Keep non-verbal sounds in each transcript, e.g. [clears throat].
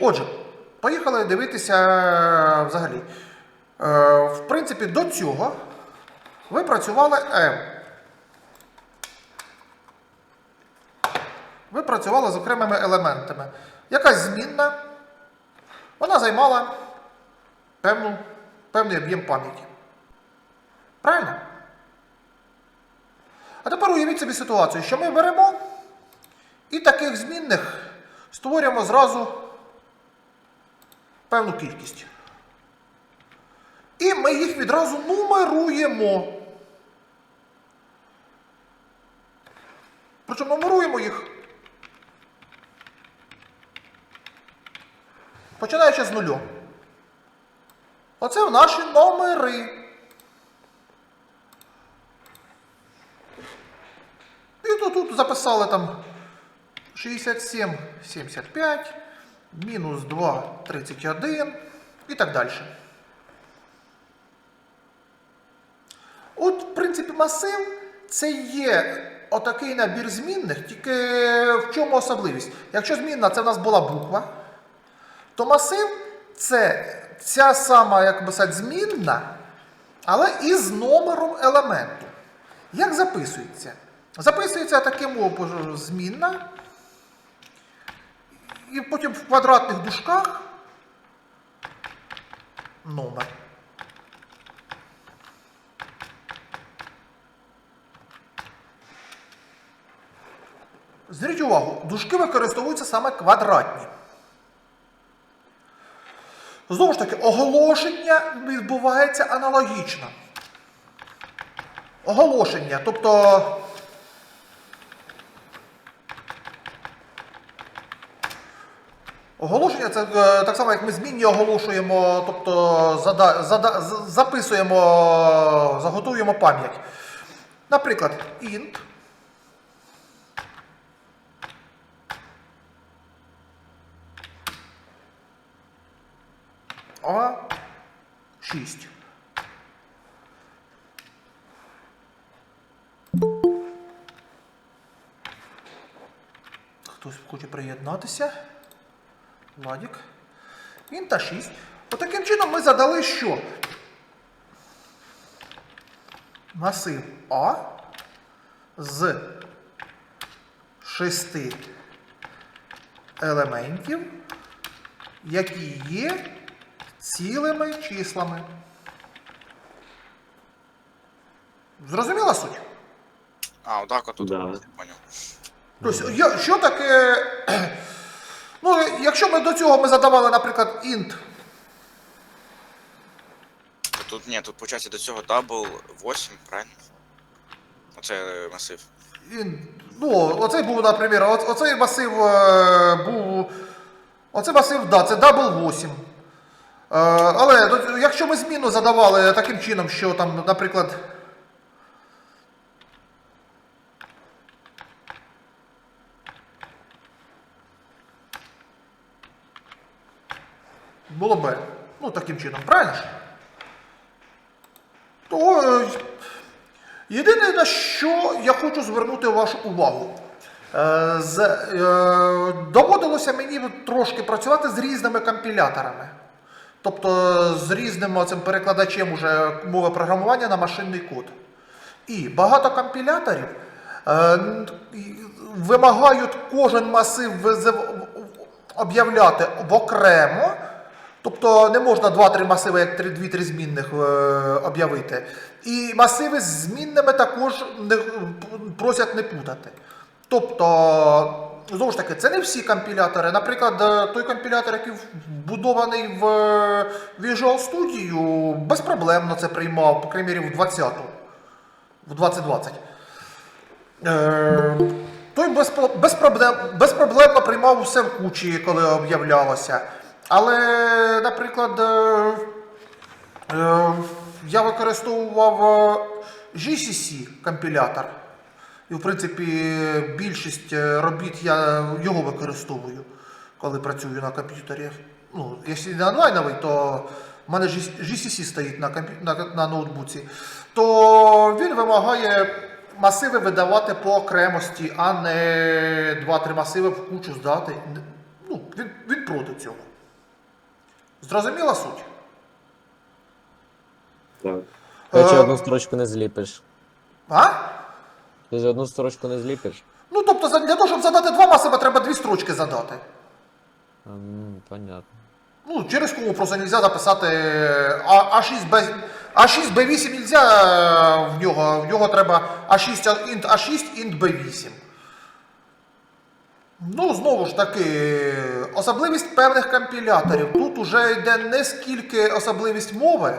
отже, поїхали дивитися е, взагалі. Е, в принципі, до цього ви працювали М. Ви працювали з окремими елементами. Якась змінна, вона займала певну, певний об'єм пам'яті. Правильно? А тепер уявіть собі ситуацію, що ми беремо і таких змінних створюємо зразу певну кількість. І ми їх відразу нумеруємо. Причому нумеруємо їх. Починаючи з нулю. Оце наші номери. І тут записали там 67, 75, мінус 2, 31 і так далі. От, в принципі, масив це є отакий набір змінних, тільки в чому особливість? Якщо змінна це в нас була буква, то масив це ця сама, як би сказати, змінна, але із номером елементу. Як записується? Записується таким образом змінна, і потім в квадратних дужках номер. Зверніть увагу, дужки використовуються саме квадратні. Знову ж таки, оголошення відбувається аналогічно. Оголошення, тобто. Оголошення це е, так само, як ми змінні оголошуємо, тобто зада, зада, записуємо, заготуємо пам'ять. Наприклад, int. А 6. Хтось хоче приєднатися. Владик. Він та 6. Отаким чином ми задали що? Масив А з 6 елементів, які є цілими числами. Зрозуміла суть? А, отак отут. Да. Я поняв. Тобто, що таке. Ну, якщо ми до цього ми задавали, наприклад, int, Тут ні, тут получається до цього дабл 8, правильно? Оце е, масив. int ну, оцей був, наприклад, оцей масив е, був. Оцей масив, да, це double 8. Е, але якщо ми зміну задавали таким чином, що там, наприклад. Було б, ну, таким чином, правильно ж? То е, єдине, на що я хочу звернути вашу увагу. Е, з, е, доводилося мені трошки працювати з різними компіляторами. Тобто з різним цим перекладачем уже мови програмування на машинний код. І багато компіляторів е, вимагають кожен масив об'являти в окремо. Тобто не можна 2-3 масиви, як 2-3 змінних е, об'явити. І масиви з змінними також не, просять не путати. Тобто, знову ж таки, це не всі компілятори. Наприклад, е, той компілятор, який вбудований в е, Visual Studio, безпроблемно це приймав, по крайній в 20-ту, в 2020. Е, той безпроблемно приймав усе в кучі, коли об'являлося. Але, наприклад, е, е, я використовував е, GCC компілятор. І, в принципі, більшість робіт я його використовую, коли працюю на комп'ютері. Ну, якщо не онлайновий, то в мене GCC стоїть на, на, на ноутбуці, то він вимагає масиви видавати по окремості, а не 2-3 масиви в кучу здати. Ну, він, він проти цього. Зрозуміла суть? Так. Короче, Е, одну строчку не зліпиш. А? Ти ж одну строчку не зліпиш. Ну, тобто, для того, щоб задати два масива, треба дві строчки задати. М, понятно. Ну, через кому просто не можна записати А, А6Б, А6Б8 не можна в нього, в нього треба А6 int А6 int B8. Ну, знову ж таки, особливість певних компіляторів. Тут уже йде не скільки особливість мови.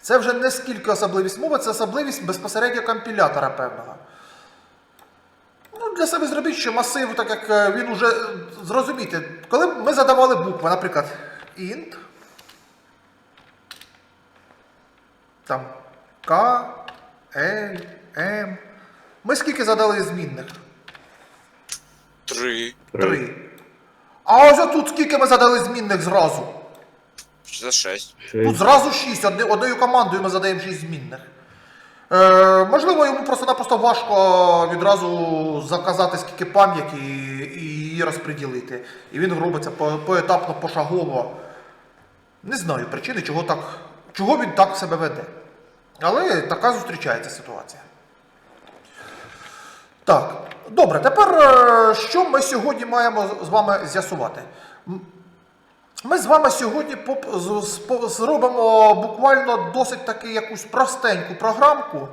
Це вже не скільки особливість мови, це особливість безпосередньо компілятора певного. Ну, для себе зробіть, що масив, так як е, він уже е, зрозумійте, коли ми задавали букви, наприклад, int, там K, L, M. Ми скільки задали змінних? Три. Три. А ось тут скільки ми задали змінних зразу? За шесть? Тут зразу 6, одне, одною командою ми задаємо 6 змінних. Е, можливо, йому просто-напросто важко відразу заказати скільки пам'яті і її розподілити. І він робить це по- поетапно, пошагово. Не знаю причини, чого, так, чого він так себе веде. Але така зустрічається ситуація. Так, добре, тепер е, що ми сьогодні маємо з вами з'ясувати? Ми з вами сьогодні зробимо буквально досить таки якусь простеньку програмку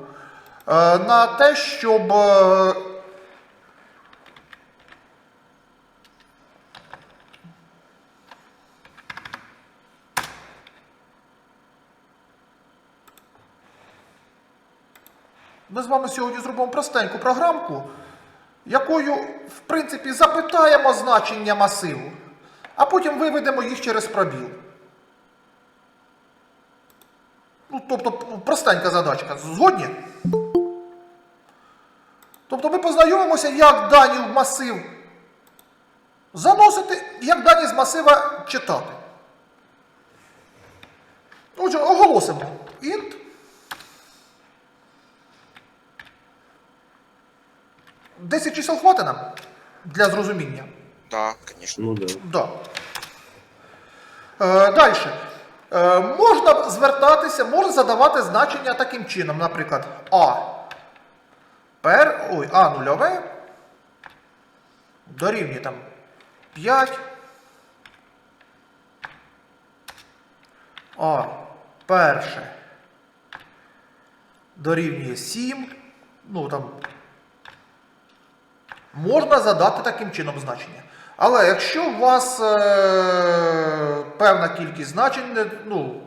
е, на те, щоб. е, Ми з вами сьогодні зробимо простеньку програмку, якою, в принципі, запитаємо значення масиву, а потім виведемо їх через пробіл. Ну, тобто, простенька задачка. Згодні? Тобто ми познайомимося, як дані в масив заносити, як дані з масива читати. Отже, оголосимо. int. Десять чисел хватить нам для зрозуміння. Да, звісно. Ну да. Да. Е, Далі. Е, можна звертатися, можна задавати значення таким чином, наприклад, А. Пер, ой, А нульове дорівнює там 5. А перше дорівнює 7. Ну там можна задати таким чином значення. Але якщо у вас е, певна кількість значень, ну,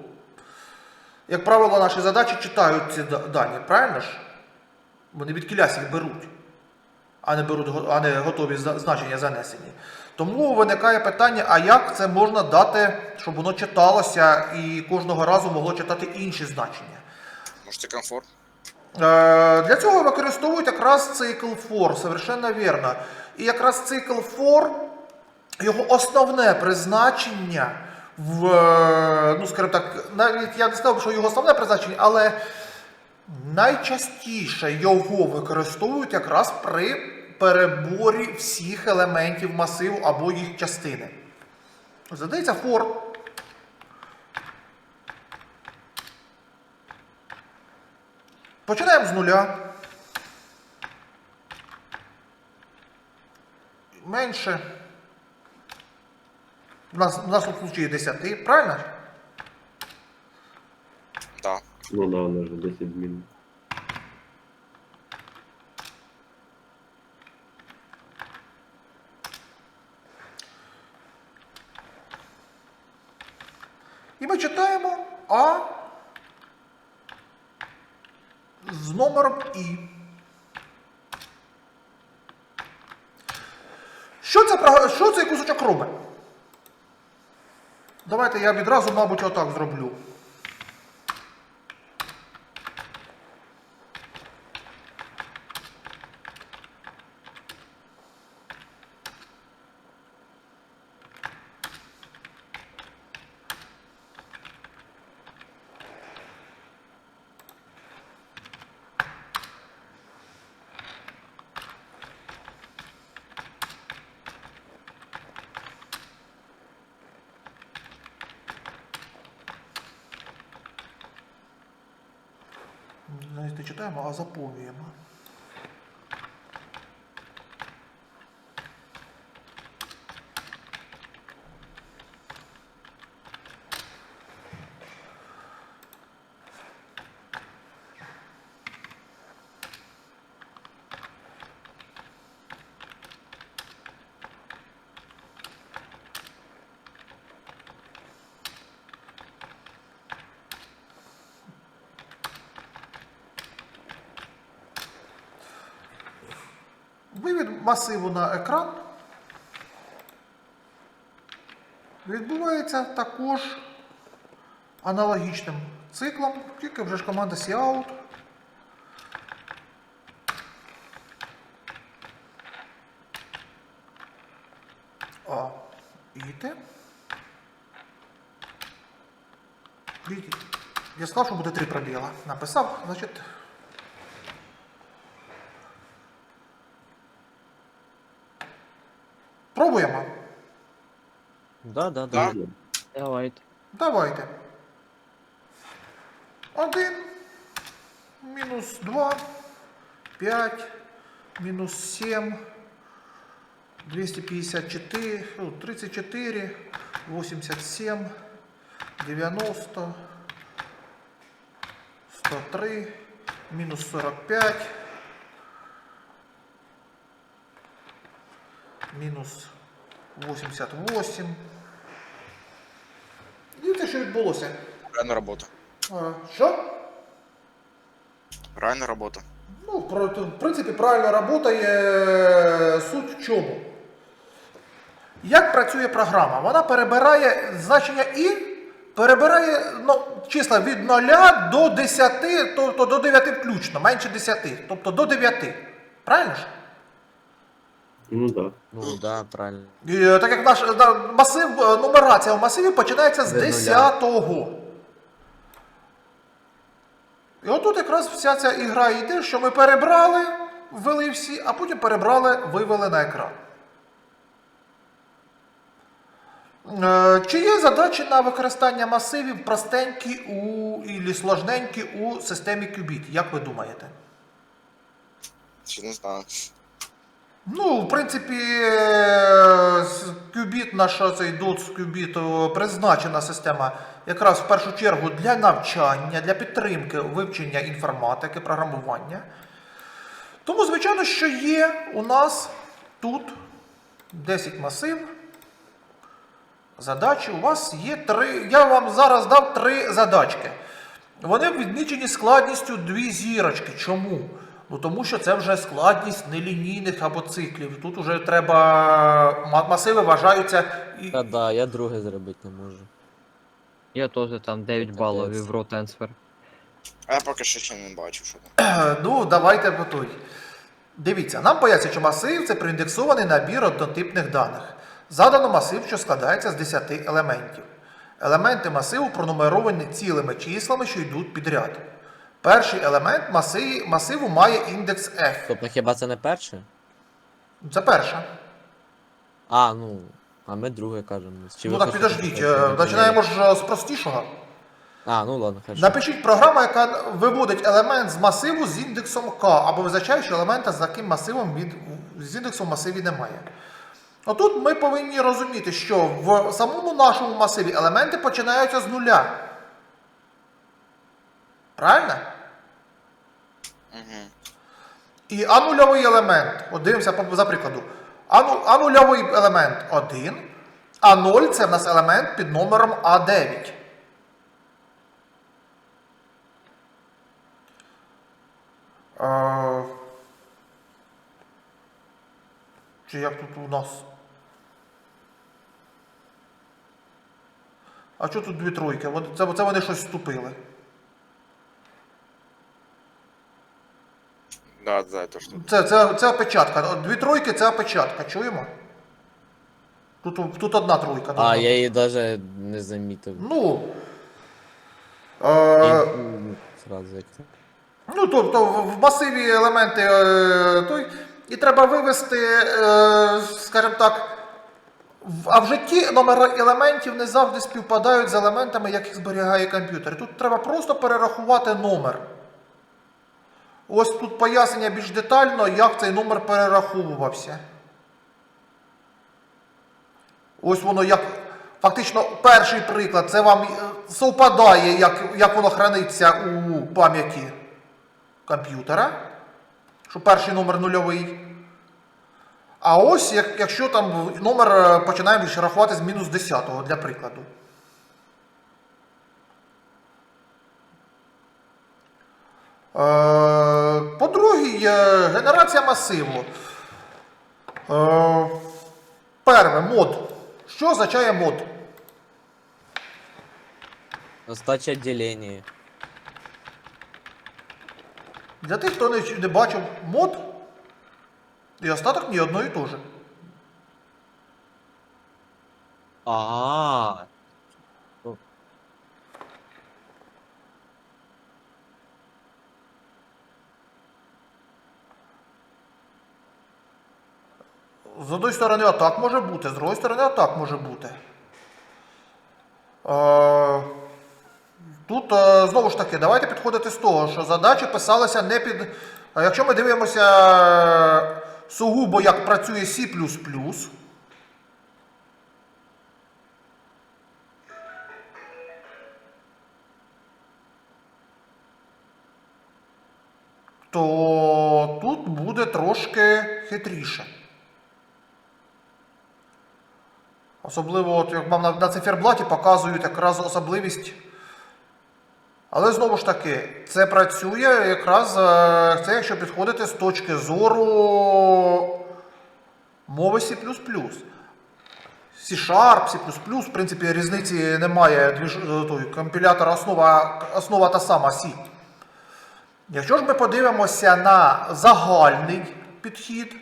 як правило, наші задачі читають ці дані, правильно ж? Вони від кіляс їх беруть, а не, беруть, а не готові значення занесені. Тому виникає питання, а як це можна дати, щоб воно читалося і кожного разу могло читати інші значення? Може це комфорт? Е, Для цього використовують якраз цикл for, совершенно вірно. І якраз цикл for, його основне призначення в, е, ну скажімо так, навіть я не сказав, що його основне призначення, але найчастіше його використовують якраз при переборі всіх елементів масиву або їх частини. Задається for. Починаємо з нуля. Менше. У нас, в нашому случаї 10, правильно? Да. Ну да, у нас же 10 змін. І ми читаємо А з номером І. Що це, що цей кусочок робить? Давайте я відразу, мабуть, отак зроблю. Читаємо, а заповнюємо. Вивід масиву на екран відбувається також аналогічним циклом, тільки вже ж команда Cout. А, іти. Я сказав, що буде три пробіла. Написав, значить. Пробуємо. Да, да, да. Да. Давайте. Давайте. Один. Мінус два. П'ять. Мінус сім. 254. ну, 34. 87. 90. 103. Мінус 45. Мінус 88. Дивіться, що відбулося. Реальна робота. А, Що? Реальна робота. Ну, в принципі, правильно працює суть в чому. Як працює програма? Вона перебирає значення і перебирає ну, числа від 0 до 10, тобто до 9 включно, менше 10, тобто до 9. Правильно ж? Ну да. Ну да, правильно. І, е, так як наш е, да, масив, е, нумерація в масиві починається з Від нуля. 10-го. І отут якраз вся ця ігра йде, що ми перебрали, ввели всі, а потім перебрали, вивели на екран. Е, Чи є задачі на використання масивів простенькі у, і сложненькі у системі Qubit? Як ви думаєте? Чи не знаю. Ну, в принципі, е, з Qubit, цей Qubit е, призначена система якраз в першу чергу для навчання, для підтримки вивчення інформатики, програмування. Тому, звичайно, що є у нас тут 10 масив. Задачі у вас є три. Я вам зараз дав три задачки. Вони відмічені складністю дві зірочки. Чому? Ну тому що це вже складність нелінійних або циклів. Тут вже треба масиви вважаються. І... Та да, я друге зробити не можу. Я теж там 9 балів в трансфер. А я поки що ще не бачу, що там. [clears throat] Ну, давайте по той. Дивіться, нам пояснюють, що масив це проіндексований набір однотипних даних. Задано масив, що складається з 10 елементів. Елементи масиву пронумеровані цілими числами, що йдуть підряд. Перший елемент маси- масиву має індекс F. Тобто хіба це не перше? Це перша. А, ну. А ми друге кажемо. Чи ну ви так хочете підождіть, перше? е, починаємо ж з простішого. А, ну ладно, хорошо. Напишіть програму, яка виводить елемент з масиву з індексом K, або визначаючи елемента, з яким масивом від, з індексом в масиві немає. Отут ми повинні розуміти, що в самому нашому масиві елементи починаються з нуля. Правильно? І анульовий елемент, от дивимося за прикладу. Ану, анульовий елемент 1, а 0 це в нас елемент під номером А9. Е, Чи як тут у нас? А що тут дві тройки? Це, це вони щось вступили. Да, да, то що. Це, це, це опечатка. Дві тройки це опечатка. Чуємо? Тут, тут одна тройка. А, я її навіть не замітив. Ну. Е, Зразу як це. ну, тобто в в масиві елементи е, той, і треба вивести, е, скажімо так. в- А в житті номери елементів не завжди співпадають з елементами, яких зберігає комп'ютер. Тут треба просто перерахувати номер. Ось тут пояснення більш детально, як цей номер перераховувався. Ось воно як. Фактично, перший приклад, це вам е, совпадає, як, як воно храниться у пам'яті комп'ютера. Що перший номер нульовий. А ось як, якщо там номер е, починаємо рахувати з мінус 10 для прикладу. Е, По другій, е, генерація масиву. Е, Перше, мод. Що означає мод? Остача ділення. Для тих, хто не, не бачив мод, і остаток ні одно і те же. А. З одної сторони атак може бути, з другої сторони атак може бути. Е, Тут е, знову ж таки, давайте підходити з того, що задачі писалися не під. Якщо ми дивимося е, сугубо, як працює C. Особливо, от, як вам на, на циферблаті показують якраз особливість. Але знову ж таки, це працює якраз е, це, якщо підходити з точки зору мови C. C-Sharp, C++, в принципі, різниці немає. Е, компілятор основа, основа та сама C. Якщо ж ми подивимося на загальний підхід,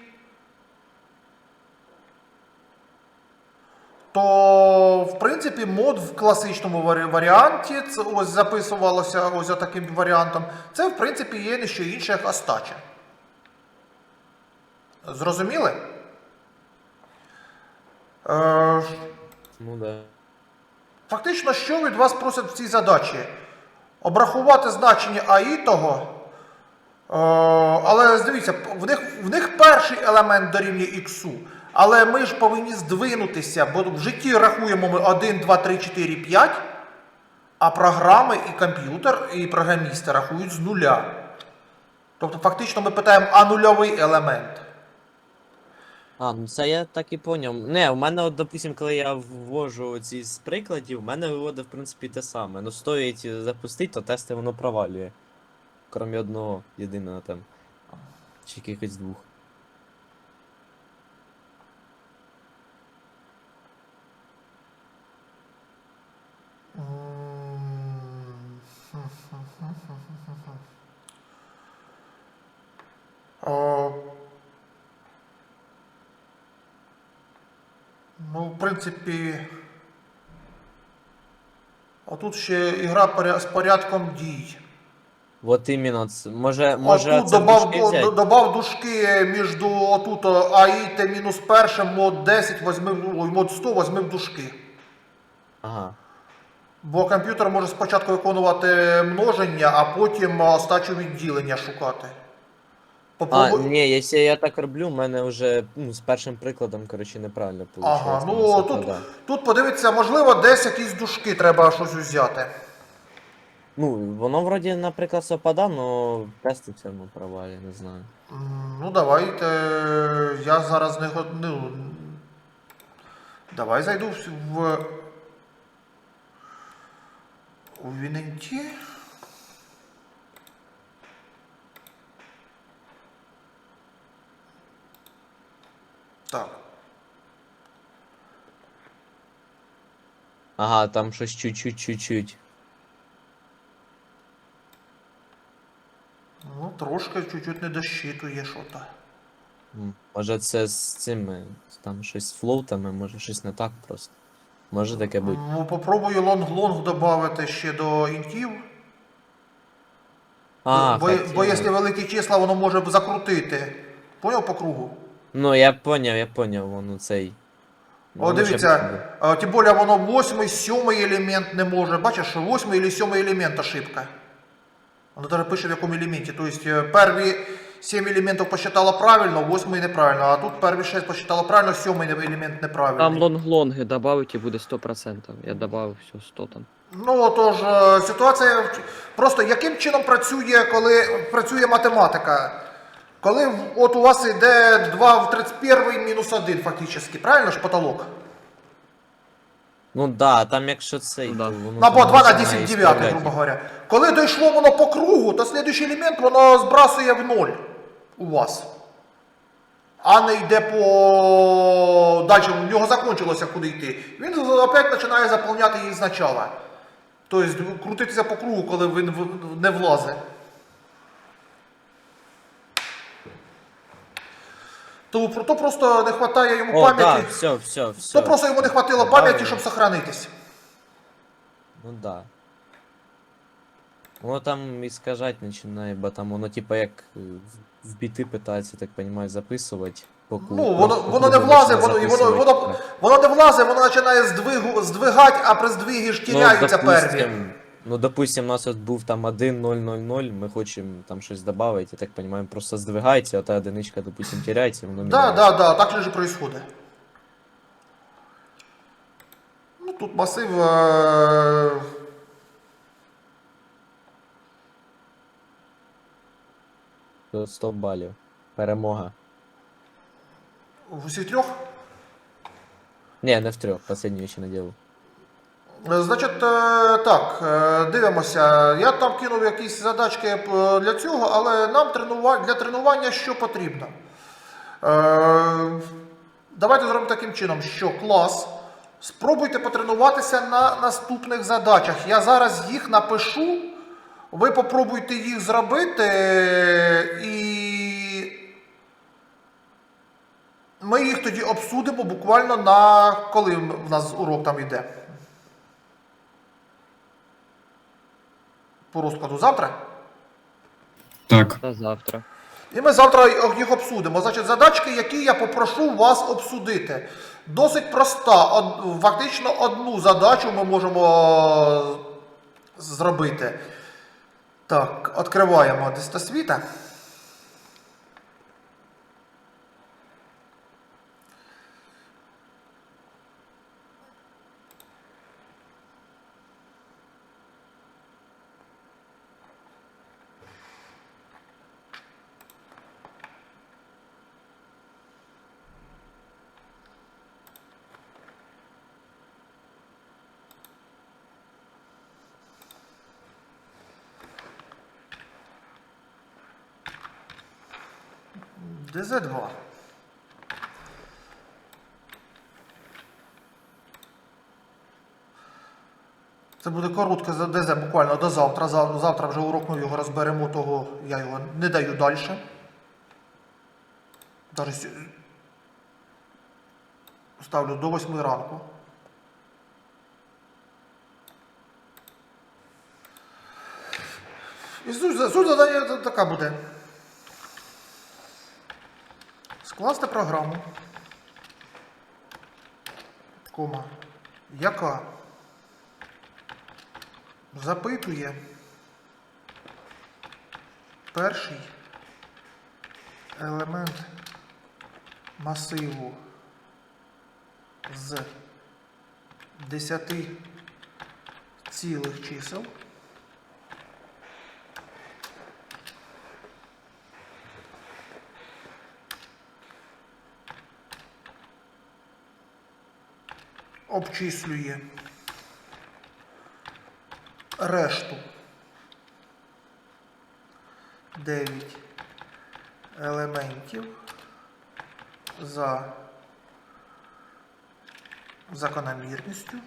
то в принципі мод в класичному варіанті, це ось записувалося ось за таким варіантом, це в принципі є не що інше, як остача. Зрозуміли? Е, Ну да. Фактично, що від вас просять в цій задачі? Обрахувати значення АІ того. Е, але дивіться, в них, в них перший елемент дорівнює іксу. Але ми ж повинні здвинутися, бо в житті рахуємо ми 1, 2, 3, 4, 5, а програми і комп'ютер, і програмісти рахують з нуля. Тобто, фактично, ми питаємо, а нульовий елемент. А, ну це я так і поняв. Не, у мене, от, допустим, коли я ввожу ці з прикладів, у мене виводить, в принципі, те саме. Ну, стоїть запустити, то тести воно провалює. Крім одного єдиного там. Чи якихось двох. О, ну, в принципі. А тут ще ігра з порядком дій. От іменно, може, може Отут це добав, дужки взяти? добав дужки між отут АІ та мінус першим, мод 10, возьми, ой, мод 100, возьми в дужки. Ага. Бо комп'ютер може спочатку виконувати множення, а потім остачу відділення шукати. А, ні, якщо я так роблю, у мене вже ну, з першим прикладом, коротше, неправильно виходить. Ага, ну тут, тут подивіться, можливо, десь якісь дужки треба щось взяти. Ну, воно вроді, наприклад, совпада, но тести все одно провалі, не знаю. М, Ну, давайте. Я зараз не го- ну, Давай зайду в. в... У Віненті. Так. Ага, там щось чуть-чуть, чуть-чуть. Ну, трошки чуть-чуть не дощитує що-то. М, Може це з цими, там щось з флоутами, може щось не так просто. Може таке бути. Ну, попробую лонг-лонг додати ще до інтів. А, бо, хотів. бо якщо великі числа, воно може б закрутити. Поняв по кругу? Ну, я поняв, я поняв, воно цей. О, Воно дивіться, а, тим більше воно восьмий, сьомий елемент не може. Бачиш, восьмий або сьомий елемент ошибка. Воно даже пише в якому елементі. Тобто е, перві 7 елементів посчитало правильно, восьмий неправильно, а тут перві 6 посчитало правильно, сьомий елемент неправильний. Там лонг-лонги добавить і буде 100%. Я добавив все 100 там. Ну отож, е, ситуація в- просто яким чином працює, коли працює математика? Коли от у вас йде 2 в 31 мінус 1 фактично, правильно ж потолок? Ну да, там якщо цей. Да. воно Ну, або 2 на 10 9, грубо говоря. Коли дійшло воно по кругу, то слідуючий елемент воно збрасує в ноль у вас. А не йде по. Далі, у нього закінчилося куди йти. Він опять починає заповняти її спочатку. Тобто крутитися по кругу, коли він не влазить. То, то просто не вистачає йому О, пам'яті. все, все, все. То просто йому не Добавили. пам'яті, щоб сохранитись. Ну да. Воно там іскажать починає, бо там воно типа як е, в- біти питається, так розумію, записувати. по ку- Ну, воно, по воно не влазить, воно, і воно, записувати. воно, воно не влазить, воно починає здвигу, здвигати, а при здвигі ж тіряються перві. Ну, допустим, у нас от був там 1 0 0 0, ми хочемо там щось додати, я так розумію, просто здвигається, а та одиничка, допустим, теряється, воно Да, міняється. да, да, так же происходит. Ну, тут масив. Е... Тут 100 балів. Перемога. в усіх трьох. Ні, не в трьох, останню ще не. Е, Значить, е, так, е, дивимося. Я там кинув якісь задачки для цього, але нам для тренування що потрібно? Давайте зробимо таким чином, що клас. Спробуйте потренуватися на наступних задачах. Я зараз їх напишу. Ви попробуйте їх зробити і ми їх тоді обсудимо буквально на коли в нас урок там йде. По розкладу завтра. Так. Та завтра. І ми завтра їх обсудимо. Значить, задачки, які я попрошу вас обсудити. Досить проста. Од- фактично одну задачу ми можемо зробити. Так, відкриваємо дистосвіта. ДЗ-2. Це буде коротке за ДЗ буквально до завтра. Завтра вже урок ми його розберемо, того я його не даю далі. Даже ставлю до 8 ранку. І суть, суть задання така буде. Скласти програму. Кома. Яка запитує перший елемент масиву з 10 цілих чисел. Обчислює решту. 9 елементів за закономірністю,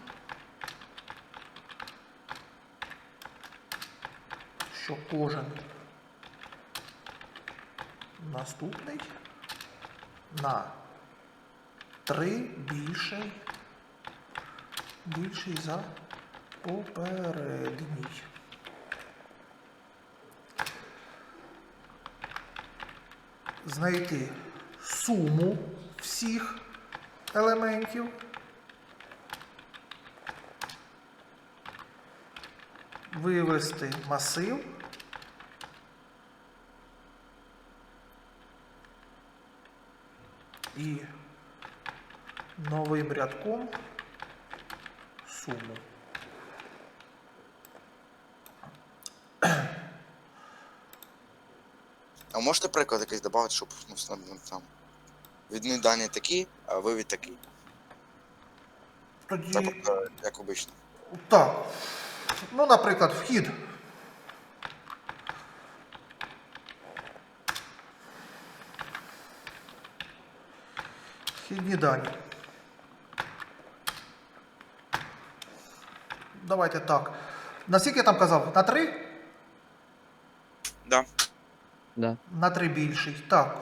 що кожен наступний на 3 більший більший за попередній. Знайти суму всіх елементів. Вивести масив. І новим рядком суму. А можете приклад якийсь додати, щоб ну, ну, там. Відні дані такі, а вивід такий. Тоді. Так, е, як обично. Так. Ну, наприклад, вхід. Вхідні дані. Давайте так. Наскільки я там казав? На 3? Да. Да. На 3 більший. Так.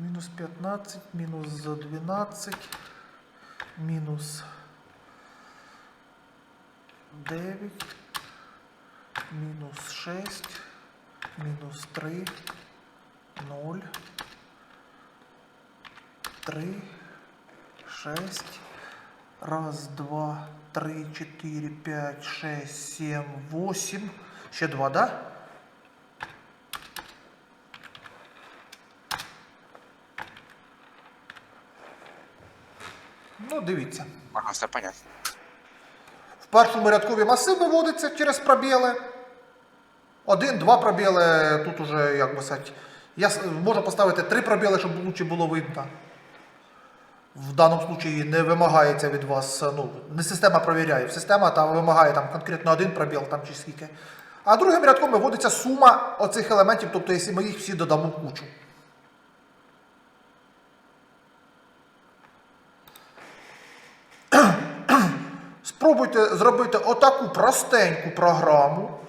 Мінус 15, мінус за 12, мінус 9, мінус 6, мінус 3, 0, 3, 6, раз, два, три, чотири, п'ять, шесть, сім, восемь. Ще два, да? Ну, дивіться. Ага, все понятно. В першому рядкові масив виводиться через пробіли. Один, два пробіли, тут уже, як би сказати, я можу поставити три пробіли, щоб лучше було видно. В даному випадку не вимагається від вас, ну, не система провіряє, система там вимагає там, конкретно один пробіл там, чи скільки. А другим рядком виводиться сума оцих елементів, тобто, якщо ми їх всі додамо в кучу. Спробуйте зробити отаку простеньку програму.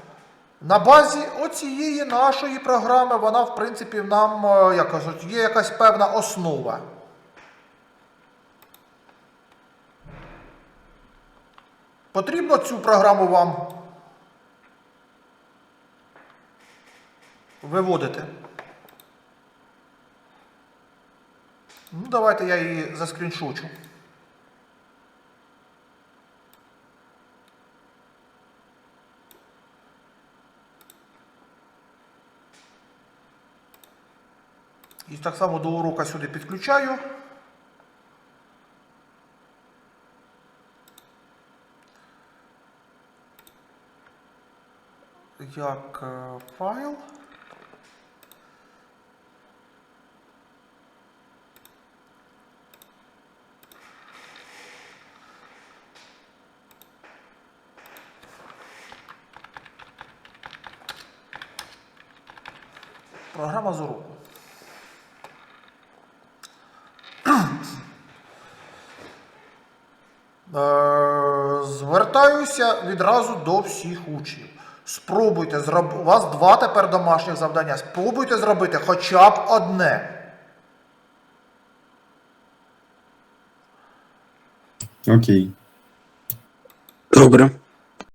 На базі оцієї нашої програми, вона, в принципі, нам е, як кажуть, є якась певна основа. Потрібно цю програму вам виводити. Ну, давайте я її заскріншочу. І так само до урока сюди підключаю. Як е, файл. Програма з уроку. Е, Звертаюся відразу до всіх учнів. Спробуйте зробити. У вас два тепер домашніх завдання. Спробуйте зробити хоча б одне. Окей. Добре.